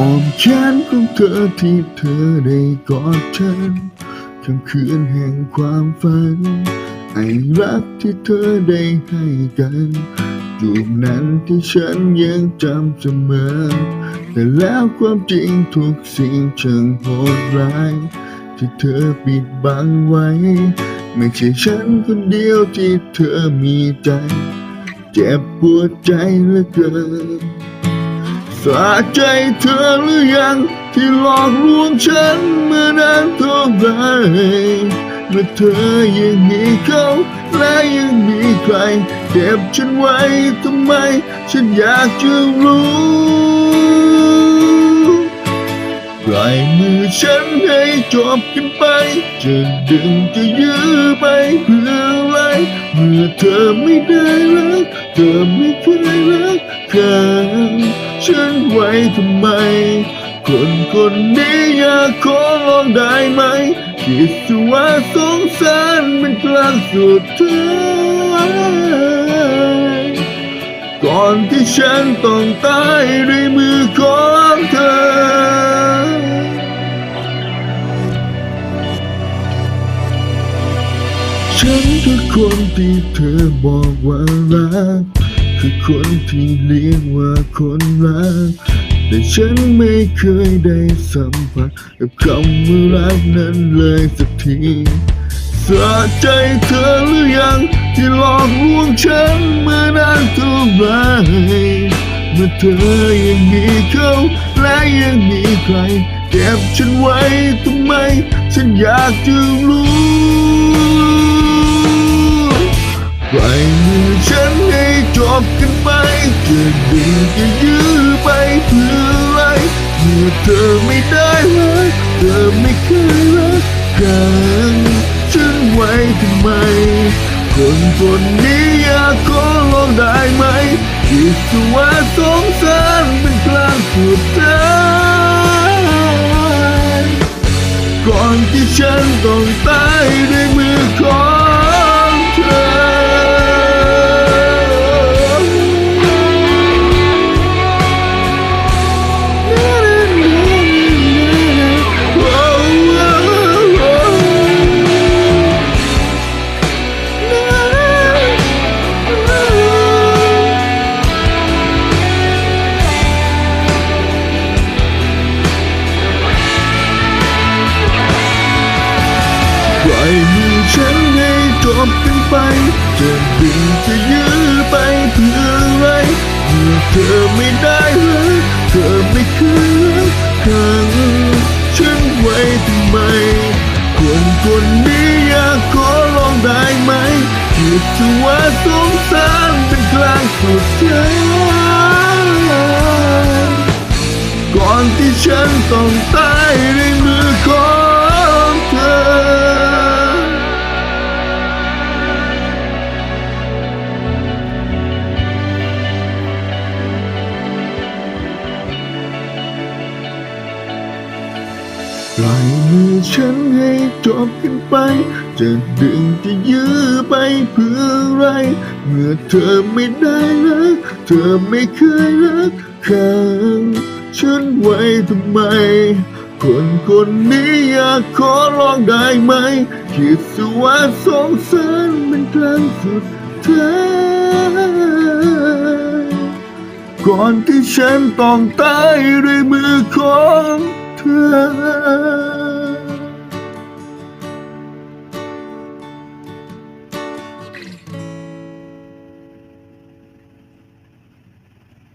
อ้อมแขนของเธอที่เธอได้กอดฉันค่ำคืนแห่งความฝัน ไอรักที่เธอได้ให้กันจูบนั้นที่ฉันยังจำเสมอ แต่แล้วความจริงทุกสิ่งช่งโหดร้าย ที่เธอปิดบังไว้ ไม่ใช่ฉันคนเดียวที่เธอมีใจ เจ็บปวดใจเหลือเกิน สาใจเธอหรือยัง ที่หลอกลวงฉันเมื่อนานเท่าไหรเมื่อเธอยังมีเขาและยังมีใคร เก็บฉันไว้ทำไม ฉันอยากจะรู้ปล่อยมือฉันให้จบกันไป จะดึงจะยื้อไปเพื่ออะไร เมื่อเธอไม่ได้รัก เธอไม่เคยรักกัน ฉันไว้ทำไม คนคนนี้อยากขอลองได้ไหม คิดสว่าสงสารมันกลางสุดท้ายก่อนที่ฉันต้องตายด้วยมือของเธอฉันคือคนที่เธอบอกว่ารัก คือคนที่เรียกว่าคนรัก แต่ฉันไม่เคยได้สัมผัสกับคำว่ารักนั้นเลยสักทีสะใจเธอหรือยัง ที่หลอกลวงฉันเมื่อนานเท่าไรเมื่อเธอยังมีเขาและยังมีใคร เก็บฉันไว้ทำไม ฉันอยากจะรู้ จบกันไปจะดึงจะยื้อไปเพื่ออะไรเมื่อเธอไม่ได้รักเธอไม่เคยรักกันฉันไว้ทำไม คนคนนี้อยากขอลองได้ไหมคิดสว่าสงสารเป็นกลางสุดท้ายก่อนที่ฉันต้องตาย ปล่อยมือฉันให้จบกันไป จะดึงจะยื้อไปเพื่ออะไรเมื่อเธอไม่ได้รักเธอไม่เคยรักกันฉันไว้ทำไม คนคนนี้อยากขอลองได้ไหมคิดจะว่าสงสารเป็นกลางสุดท้ายก่อนที่ฉันต้องตายด้วยมือของ ปล่อยมือฉันให้จบกันไป จะดึงจะยื้อไปเพื่ออะไร เมื่อเธอไม่ได้รักเธอไม่เคยรักกันฉันไว้ทำไม คนคนนี้อยากขอลองได้ไหม คิดสว่าสงสารมันกลางสุดท้ายก่อนที่ฉันต้องตายด้วยมือของ เธอ